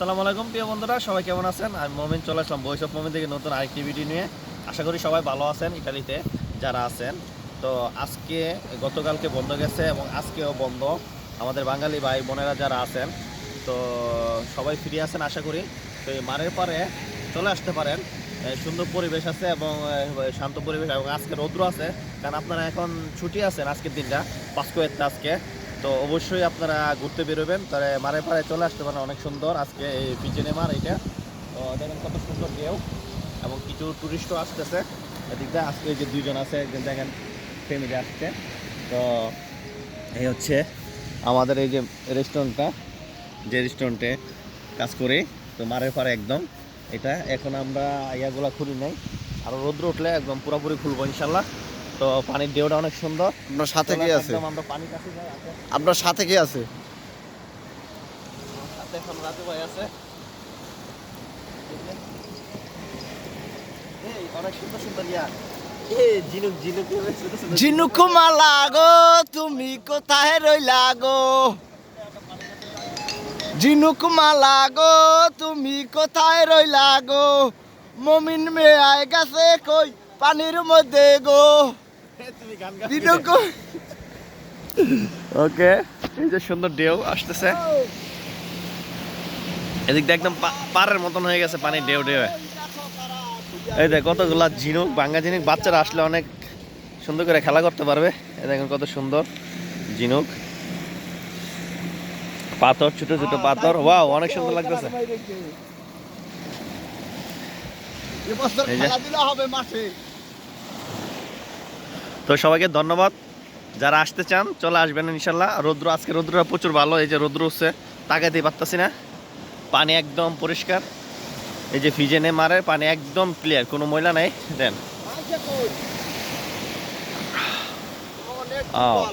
আসসালামু আলাইকুম, প্রিয় বন্ধুরা, সবাই কেমন আছেন? আমি মোমেন, চলে আসলাম বয়স অফ মোমেন থেকে নতুন আরেকটি ভিডিও নিয়ে। আশা করি সবাই ভালো আছেন ইটালিতে যারা আছেন। তো আজকে, গতকালকে বন্ধ গেছে এবং আজকেও বন্ধ। আমাদের বাঙালি ভাই বোনেরা যারা আছেন, তো সবাই ফিরে আছেন আশা করি। তো এই মারের পারে চলে আসতে পারেন। সুন্দর পরিবেশ আছে এবং শান্ত পরিবেশ এবং আজকে রৌদ্র আছে। কারণ আপনারা এখন ছুটি আছেন আজকের দিনটা পাঁচকোয়েতে আজকে। তো অবশ্যই আপনারা ঘুরতে বেরোবেন। তাহলে মারে পাড়ে চলে আসতে পারেন, অনেক সুন্দর। আজকে এই পিছনে মার এটা তো দেখেন কত সুন্দর ঢেউ এবং কিছু টুরিস্টও আসতেছে। এদিকটা আজকে যে দুইজন আছে, একজন দেখেন ফ্যামিলি আসছে। তো এই হচ্ছে আমাদের এই যে রেস্টুরেন্টটা যে রেস্টুরেন্টে কাজ করি, তো মারের পাড়ে একদম। এটা এখন আমরা ইয়াগুলা খুলি নাই। আর রৌদ্র উঠলে একদম পুরোপুরি খুলবো ইনশাল্লাহ। তো পানির ঢেউটা অনেক সুন্দর। আপনার সাথে কে আছে? আমরা পানির কাছে যাই আপনার সাথে কে আছে? সাথে এখন রাজু ভাই আছে। অনেক সুন্দর সুন্দর ইয়া। ঝিনুক ঝিনুক এভাবে ছোট ছোট জিনুকুমালা গো তুমি কোথায় রইলা গো? জিনুকুমালা গো তুমি কোথায় রইলা গো? মমিন মেয়ে গেছে কই পানির মধ্যে গো? ওকে এই যে সুন্দর ঢেউ আসতেছে। এদিকটা একদম পা- পাড়ের মতন হয়ে গেছে পানির ঢেউ ঢেউ। এই দেখ কতগুলা ঝিনুক ভাঙ্গা ঝিনুক বাচ্চারা আসলে অনেক সুন্দর করে খেলা করতে পারবে। এই দেখেন কত সুন্দর ঝিনুক। পাথর ছোট ছোট পাথর। ওয়াও অনেক সুন্দর লাগতেছে। এই যে- তো সবাইকে ধন্যবাদ। যারা আসতে চান, চলে আসবেন ইনশাল্লাহ রৌদ্র, আজকে রৌদ্রটা প্রচুর ভালো, এই যে রৌদ্র হচ্ছে, তাকাতেই পারতাছি না। পানি একদম পরিষ্কার। এই যে ফিজেনে মারে, পানি একদম ক্লিয়ার কোনো ময়লা নাই। দেন। ও।